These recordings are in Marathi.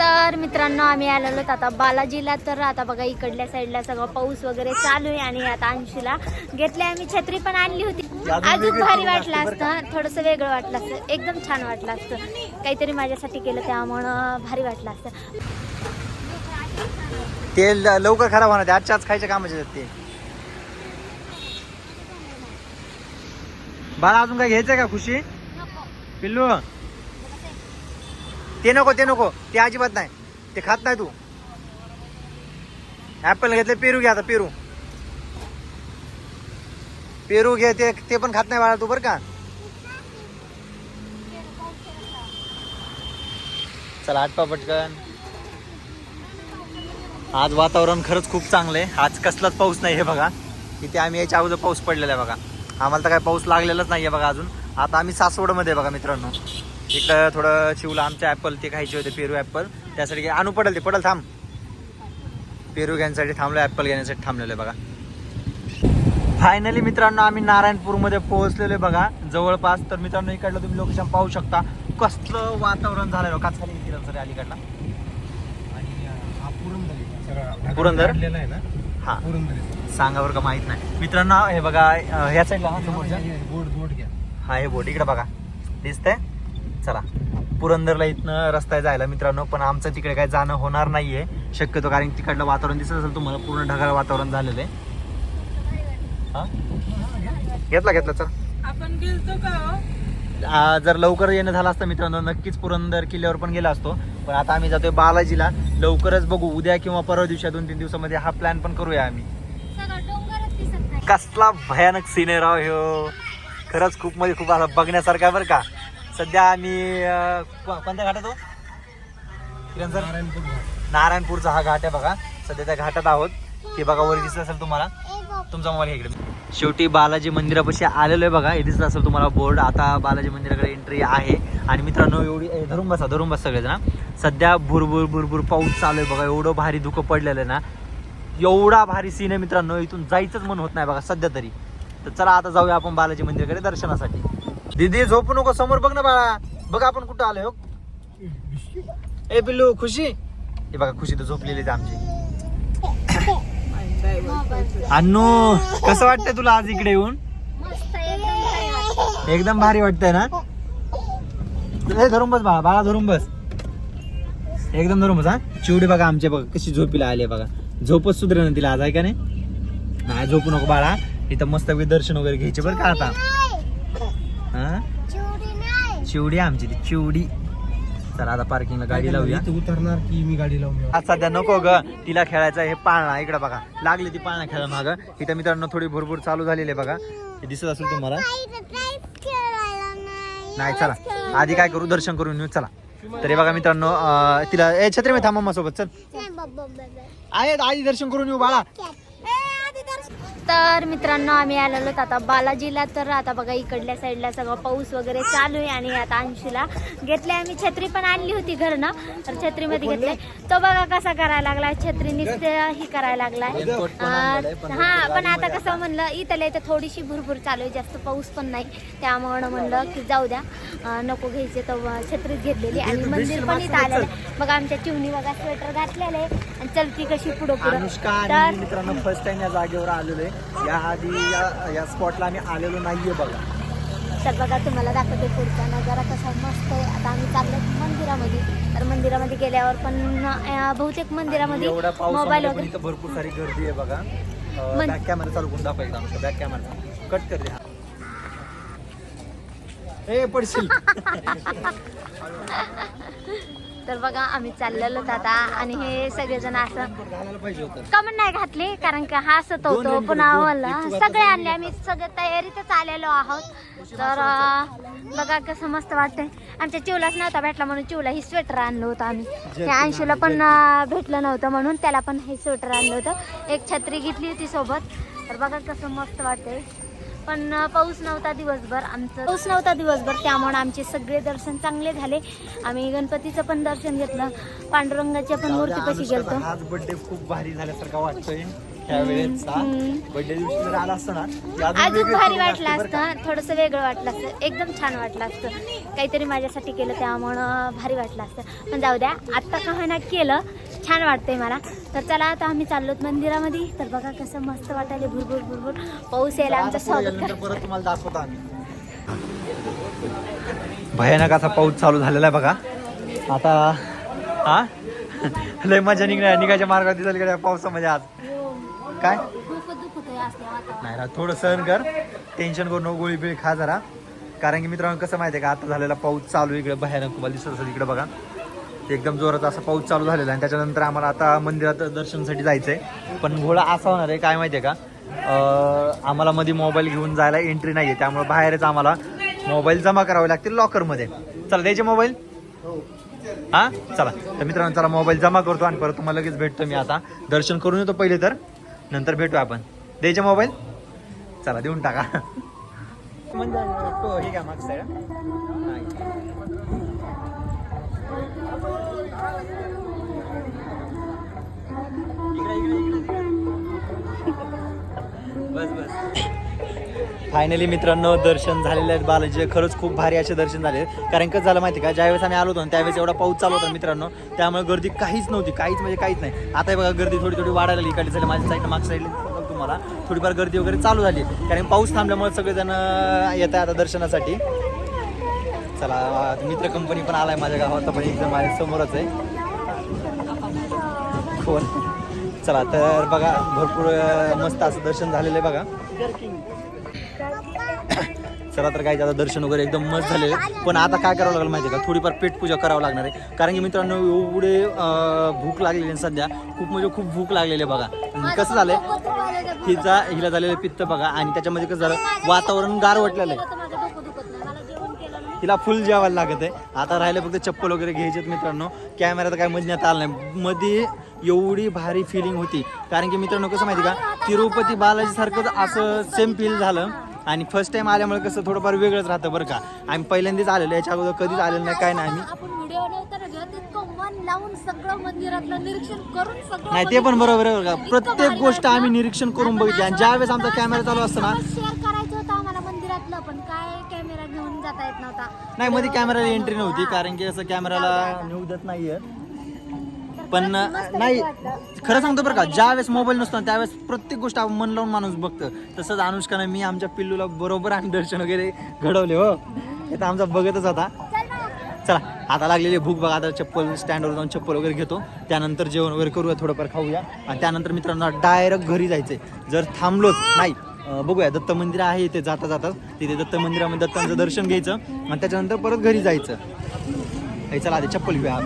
तर मित्रांनो आम्ही आलेलो आता बालाजीला. तर आता बघा इकडल्या साईडला सगळं पाऊस वगैरे चालू आहे आणि आता अंशूला घेतली आम्ही छत्री पण आणली होती. अजून भारी वाटलं असतं. थोडंसं वेगळं वाटलं असतं. एकदम छान वाटलं असतं. काहीतरी माझ्यासाठी केलं त्यामुळं भारी वाटलं असतं. ते लवकर खराब होणार. आजच्या आज खायच्या कामाचे ते. बाळा अजून काय घ्यायचंय का खुशी? पिल्लू? ते नको ते नको. ते अजिबात नाही. ते खात नाही तू. ऍपल घेतले पेरू घे आता पेरू. पेरू घे ते ते पण खात नाही बाळा तू बरं का? चला आटपा पटकन. आज वातावरण खरंच खूप चांगलं आहे आज कसलाच पाऊस नाही हे बघा. इथे आम्ही याच्या अगोदर पाऊस पडलेला आहे बघा. आम्हाला तर काय पाऊस लागलेलाच नाही आहे बघा अजून. आता आम्ही सासवडमध्ये आहे बघा मित्रांनो. इकडं थोडं चिवला आमचे ॲपल ते खायचे होते पेरू ॲपल त्यासाठी आणू पडेल ते पडेल थांब. पेरू घेण्यासाठी थांबलो ॲपल घेण्यासाठी थांबलेलो आहे बघा. फायनली मित्रांनो आम्ही नारायणपूरमध्ये पोहोचलेलो आहे बघा. जवळपास तर मित्रांनो इकडलं तुम्ही लोकेशन पाहू शकता. कसलं वातावरण झालं बघा. खाली किरण सर अलीकडला? आणि हा पुरंदर पुरंदर? आहे ना? हा. पुरंदर सांगा बरं का माहीत नाही. मित्रांनो हे बघा ह्या साईडला ना समोरच्या? बोर्ड बोर्ड घ्या. हा हे बोट. इकडे बघा. दिसतंय? चला. पुरंदरला इथनं रस्ता आहे जायला मित्रांनो पण आमचं तिकडे काय जाणं होणार नाहीये. शक्यतो कारण तिकडलं वातावरण दिसत असेल तुम्हाला पूर्ण ढगाळ वातावरण झालेलं आहे. हा? घेतला घेतला चल. आपण गेलतो का हो? जर लवकर येणं झालं असतं मित्रांनो नक्कीच पुरंदर किल्ल्यावर पण गेला असतो. पण आता आम्ही जातोय बालाजीला. लवकरच बघू उद्या किंवा परवा दिवशी दोन तीन दिवसामध्ये हा प्लॅन पण करूया आम्ही. नाही. कसला भयानक सीन आहे राव ह्यो. खरंच खूप म्हणजे खूप आता बघण्यासारखं आहे बरं का. सध्या आम्ही अं, को- कोणत्या घाटात हो किरण सर. नारायणपूरचा हा घाट आहे बघा. सध्या त्या घाटात आहोत. ते बघा वर दिसत असेल तुम्हाला. तुमचा मोबाईल इकडे. शेवटी बालाजी मंदिरापाशी आलेलो आहे बघा. हे दिसत असेल तुम्हाला बोर्ड आता बालाजी मंदिराकडे एंट्री आहे. आणि मित्रांनो एवढी ए, धरून बसा धरून बसा सगळेजण. सध्या भुरभुर भुरभुर पाऊस चालू आहे बघा. एवढं भारी धुकं पडलेलं आहे ना. एवढा भारी सीन आहे मित्रांनो. इथून जायचंच मन होत नाही बघा सध्या तरी. तर चला आता जाऊया आपण बालाजी मंदिराकडे दर्शनासाठी. दीदी झोपू नको समोर बघ ना बाळा. बघ आपण कुठं आलोय हो. ए पिल्लू खुशी? हे बघा खुशी तर झोपलेली आमची. अन्नू कसं वाटतंय तुला आज इकडे येऊन? एकदम भारी वाटतंय ना? धरून बस बाळा बाळा धरून बस. एकदम धरून बस हा. चिवडी बघा आमच्या बघा कशी झोपीला आली बघा. झोपच सुधरे ना तिला आज आहे का नाही? झोपू नको बाळा. इथं मस्त दर्शन वगैरे घ्यायचे बरं का आता. चिवडी आहे आमची ती चिवडी. चला आता पार्किंगला गाडी लावूया. उतरणार की मी गाडी लावून येऊ? आज सध्या नको ग तिला खेळायचं हे पाळणा इकडे बघा. लागली ती पाळणा खेळा माग. इथं मित्रांनो थोडी भरपूर चालू झालेली आहे बघा. हे दिसत असेल तुम्हाला? नाही चला. आधी काय करू? दर्शन करून येऊ चला. तरी बघा मित्रांनो तिला ए छत्री मी थांबा सोबत चल. आहे आधी दर्शन करून येऊ बाळा. तर मित्रांनो आम्ही आलेलो आता बालाजीला. तर आता बघा इकडल्या साईडला सगळं पाऊस वगैरे चालू आहे आणि आता अंशूला घेतले आम्ही छत्री पण आणली होती घरनं तर छत्रीमध्ये घेतले तो बघा कसा करायला लागलाय. छत्री नुसते ही करायला लागलाय. अं, हा पण आता कसं म्हणलं इथल्या इथं थोडीशी भुरभुर चालू आहे जास्त पाऊस पण नाही. त्यामुळं म्हणलं की जाऊ द्या. अं, नको घ्यायचे तर छत्रीत घेतलेली आणि मंदिर पण इथं आलेलं आहे. बघा आमच्या चिवणी बघा स्वेटर घातलेलं आहे. आणि चलती कशी पुढं पुढं अनुष्का आणि तर मी मित्रांनो फर्स्ट टाइम या जागेवर आलेलो आहे. या आधी या या स्पॉटला आम्ही आलेलो नाहीये बघा. तर बघा तुम्हाला दाखवते पुढचा नजारा कसा मस्त आहे. आता आम्ही चाललो मंदिरामध्ये. तर मंदिरामध्ये गेल्यावर पण अं, बहुतेक मंदिरामध्ये एवढा मोबाईल पाऊस वगैरे इथं भरपूर सारी गर्दी आहे बघा. मन- बॅक कॅमेरा चालू करून दाखवायचा आमचा बॅक कॅमेरा कट कर द्या ए पडशील. तर बघा आम्ही चाललेलो आता आणि हे सगळेजण असं कमेंट नाही घातली कारण का हसत होतो पुन्हा मला सगळे आणले आम्ही सगळे तयारीतच आलेलो आहोत. तर बघा कसं मस्त वाटतंय. आमच्या चिवलाच नव्हता भेटला म्हणून चिवला ही स्वेटर आणलं होतं आम्ही. त्या अंशूला पण भेटलं नव्हतं म्हणून त्याला पण हे स्वेटर आणलं होतं. एक छत्री घेतली होती सोबत. तर बघा कसं मस्त वाटतंय. पण पाऊस नव्हता दिवसभर आमचं. पाऊस नव्हता दिवसभर त्यामुळे आमचे सगळे दर्शन चांगले झाले. आम्ही गणपतीचं पण दर्शन घेतलं. पांडुरंगाच्या पण मूर्तीपाशी गेलतो. आज बर्थडे खूप भारी झाल्यासारखा वाटतोय अजून भारी वाटलं असतं. थोडंसं वेगळं वाटलं असतं. एकदम छान वाटलं असतं. काहीतरी माझ्यासाठी केलं त्यामुळं भारी वाटलं असतं. पण जाऊ द्या आत्ता का होईना केलं. छान वाटतंय मला. तर चला आता आम्ही चाललो मंदिरामध्ये. तर बघा कसं मस्त वाटायला भुरभुर भुरभुर. पाऊस यायला आमचं स्वागत भयानक असा पाऊस चालू झालेला आहे बघा. आता हा? लय मजा निघण्या निघायच्या मार्गात दिसेल का पावसामध्ये आज. काय. नाही ना थोडं सहन कर. टेन्शन करू नको. गोळी बिळी खा जरा. कारण की मित्रांनो कसं माहिती आहे का? आता झालेला पाऊस चालू इकडे. भयानक तुम्हाला दिसत असेल इकडे बघा. एकदम जोरात असा पाऊस चालू झालेला आहे. आणि त्याच्यानंतर आम्हाला आता मंदिरात दर्शनासाठी जायचं आहे पण घोडा असा होणार आहे काय माहिती आहे का आम्हाला मध्ये मोबाईल घेऊन जायला एंट्री नाही आहे त्यामुळे बाहेरच आम्हाला मोबाईल जमा करावे लागतील लॉकरमध्ये चला द्यायचे मोबाईल हा? चला. तर मित्रांनो चला मोबाईल जमा करतो आणि परत तुम्हाला लगेच भेटतो मी आता. दर्शन करून येतो पहिले तर. नंतर भेटू आपण. द्यायचे मोबाईल चला देऊन टाका. म्हणजे तो हे का मागचा आहे का? नाही. इकडे, इकडे, इकडे, इकडे. बस बस फायनली मित्रांनो दर्शन झालेले आहेत बालाजी खरंच खूप भारी असे दर्शन झाले. कारण कसं झालं माहिती का? ज्यावेळेस आम्ही आलो होतो त्यावेळेस एवढा पाऊस चालू होता मित्रांनो. त्यामुळे गर्दी काहीच नव्हती. काहीच म्हणजे काहीच नाही. आता हे बघा गर्दी थोडी थोडी वाढायला लागली. इकडे झाली माझ्या साईड मागच्या साईडला तुम्हाला. थोडीफार गर्दी वगैरे चालू झाली. कारण पाऊस थांबल्यामुळे सगळेजण येत आहे आता दर्शनासाठी. चला मित्र कंपनी पण आलाय माझ्या गावात. पण एकदम माझ्या समोरच आहे. फोन चला तर बघा भरपूर मस्त असं दर्शन झालेलं आहे बघा. चला तर काय आता दर्शन वगैरे एकदम मस्त झालेले पण आता काय करावं लागलं माहिती आहे का? थोडीफार पेटपूजा करावं लागणार आहे. कारण की मित्रांनो एवढे भूक लागलेली आहे सध्या. खूप म्हणजे खूप भूक लागलेली आहे बघा. कसं झालंय? हिचा हिला झालेलं पित्त बघा. आणि त्याच्यामध्ये कसं झालं? वातावरण गारवटलेलं आहे. हिला तिला फुल जेवायला लागत आहे. आता राहिले फक्त चप्पल वगैरे घ्यायचे मित्रांनो. कॅमेरा तर काय मधण्यात आला नाही. मध्ये एवढी भारी फिलिंग होती. कारण की मित्रांनो कसं माहिती का तिरुपती बालाजी सारखं असं सेम फील झालं. आणि फर्स्ट टाइम आल्यामुळे कसं थोडंफार वेगळंच राहतं बरं का. आम्ही पहिल्यांदाच आलेलो याच्या अगोदर कधीच आलेलं नाही काय नाही नाही ते पण बरोबर आहे बरं का. प्रत्येक गोष्ट. आम्ही निरीक्षण करून बघितली. आणि ज्यावेळेस आमचा कॅमेरा चालू असतो ना नाही मध्ये कॅमेराला एंट्री नव्हती कारण की असं कॅमेराला नेऊ देत नाहीये. पण नाही खरं सांगतो बरं का ज्यावेळेस मोबाईल नसतो ना, त्यावेळेस प्रत्येक गोष्ट आपण मन लावून माणूस बघतं. तसंच अनुष्कानं मी आमच्या पिल्लूला बरोबर आम्ही दर्शन वगैरे घडवले हो. हे तर आमचा बघतच होता. चला आता लागलेली भूक बघा आता चप्पल स्टँडवर जाऊन चप्पल वगैरे घेतो. त्यानंतर जेवण वगैरे करूया थोडंफार खाऊया. आणि त्यानंतर मित्रांनो डायरेक्ट घरी जायचंय. जर थांबलोच नाही बघूया दत्त मंदिर आहे इथे जाता जाता. तिथे दत्त मंदिरामध्ये दत्तांचं दर्शन घ्यायचं. आणि त्याच्यानंतर परत घरी जायचं. चला आधी चप्पल घेऊया.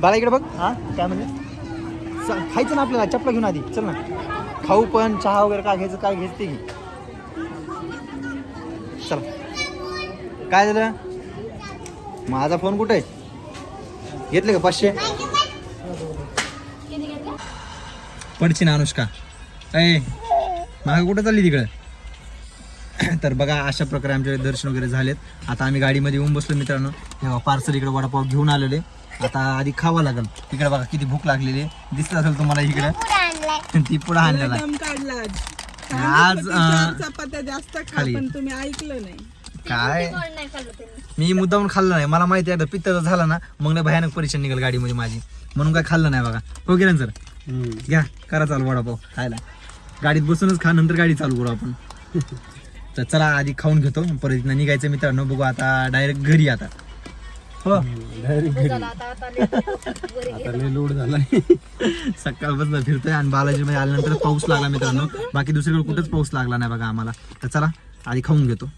बाळा इकडे बघ. हा? काय म्हणजे खायचं ना आपल्याला चपला घेऊन आधी. चल ना. खाऊ पण चहा वगैरे काय घ्यायचं काय घ्यायचं ते घे. चला. काय झालं? माझा फोन कुठे आहे? घेतले का पाचशे? पडची ना अनुष्का. ए मागे कुठं चालली तिकडे? तर बघा अशा प्रकारे आमचे दर्शन वगैरे झालेत. आता आम्ही गाडीमध्ये येऊन बसलो मित्रांनो. तेव्हा पार्सल इकडे वडापाव घेऊन आलेले. आता आधी खावा लागेल. इकडे बघा किती भूक लागलेली आहे. दिसत असेल तुम्हाला इकडे. ती पुढे आणलेला आज. चपात्या जास्त खा खाली. पण तुम्ही ऐकलं नाही. काय? नाही खाल्लं त्यांनी. मी मुद्दामून खाल्लं नाही. मला माहिती आहे पित्त झाला ना मग नाही भयानक परीक्षा निघाल गाडीमध्ये माझी. म्हणून काय खाल्लं नाही बघा. हो किरण सर घ्या करा चालू वडापाव खायला. गाडीत बसूनच खा नंतर गाडी चालू करू आपण. तर चला आधी खाऊन घेतो. परत इथनं निघायचं मित्रांनो. बघू आता डायरेक्ट घरी आता. हो? लोड झालाय. सकाळपासून फिरतोय आणि बालाजी मध्ये आल्यानंतर पाऊस लागला मित्रांनो. बाकी दुसरीकडे कुठेच पाऊस लागला नाही बघा आम्हाला. तर चला आधी खाऊन घेतो.